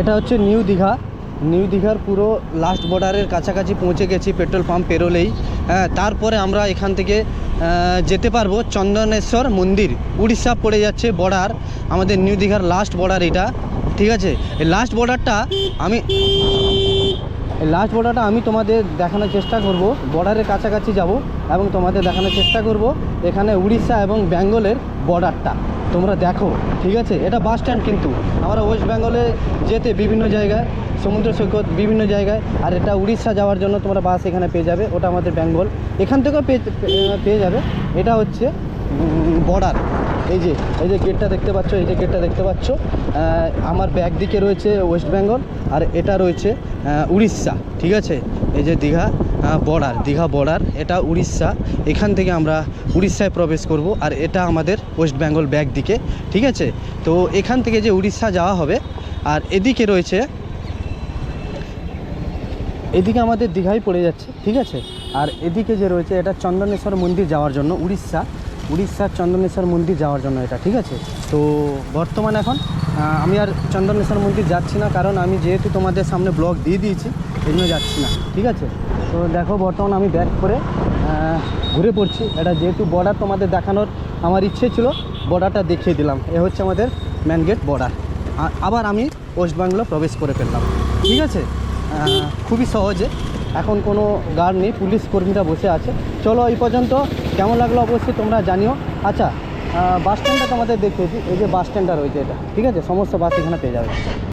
এটা হচ্ছে new Digha. New দীঘার পুরো লাস্ট বর্ডারের কাছাকাছি পৌঁছে গেছি পেট্রোল পাম্প পেরোলেই। হ্যাঁ তারপরে আমরা এখান থেকে যেতে পারব চন্দনেশ্বর মন্দির। উড়িষ্যা পড়ে যাচ্ছে বর্ডার আমাদের নিউ দীঘার লাস্ট বর্ডার এটা, ঠিক আছে? এই লাস্ট বর্ডারটা আমি লাস্ট বর্ডারটা আমি তোমাদের দেখানোর চেষ্টা করব। বর্ডারের কাছাকাছি যাব এবং তোমাদের দেখানোর চেষ্টা করব এখানে উড়িষ্যা এবং বেঙ্গলের বর্ডারটা তোমরা দেখো, ঠিক আছে? এটা বাস স্ট্যান্ড কিন্তু। আমরা ওয়েস্ট বেঙ্গলে যেতে বিভিন্ন জায়গায়, সমুদ্র সৈকত বিভিন্ন জায়গায়, আর এটা উড়িষ্যা যাওয়ার জন্য তোমরা বাস এখানে পেয়ে যাবে। ওটা আমাদের বেঙ্গল এখান থেকেও পেয়ে যাবে। এটা হচ্ছে বর্ডার এই যে এই যে গেটটা দেখতে পাচ্ছ, এই যে গেটটা দেখতে পাচ্ছ আমার ব্যাক দিকে রয়েছে ওয়েস্ট বেঙ্গল আর এটা রয়েছে উড়িষ্যা, ঠিক আছে? এই যে দীঘা বর্ডার দীঘা বর্ডার, এটা উড়িষ্যা। এখান থেকে আমরা উড়িষ্যায় প্রবেশ করব, আর এটা আমাদের ওয়েস্ট বেঙ্গল ব্যাক দিকে, ঠিক আছে? তো এখান থেকে যে উড়িষ্যা যাওয়া হবে, আর এদিকে রয়েছে, এদিকে আমাদের দীঘাই পড়ে যাচ্ছে, ঠিক আছে? আর এদিকে যে রয়েছে, এটা চন্দনেশ্বর মন্দির যাওয়ার জন্য উড়িষ্যা। উড়িষ্যার চন্দনেশ্বর মন্দির যাওয়ার জন্য এটা, ঠিক আছে? তো বর্তমান এখন আমি আর চন্দনেশ্বর মন্দির যাচ্ছি না, কারণ আমি যেহেতু তোমাদের সামনে ব্লগ দিয়ে দিয়েছি, এই জন্য যাচ্ছি না, ঠিক আছে? তো দেখো, বর্তমান আমি ব্যাক করে ঘুরে পড়ছি। এটা যেহেতু বর্ডার তোমাদের দেখানোর আমার ইচ্ছে ছিল বর্ডারটা দেখিয়ে দিলাম। এ হচ্ছে আমাদের ম্যান গেট বর্ডার আবার আমি ওয়েস্ট বেঙ্গলে প্রবেশ করে ফেললাম, ঠিক আছে? খুবই সহজে। এখন কোনো গার্ড নেই, পুলিশ কর্মীরা বসে আছে। চলো এই পর্যন্ত, কেমন লাগল অবশ্যই তোমরা জানিও। আচ্ছা বাস স্ট্যান্ডটা তোমাদের দেখতেছি এই যে বাস স্ট্যান্ডটা রয়েছে এটা, ঠিক আছে? সমস্ত বাস এখানে পেয়ে যাবে।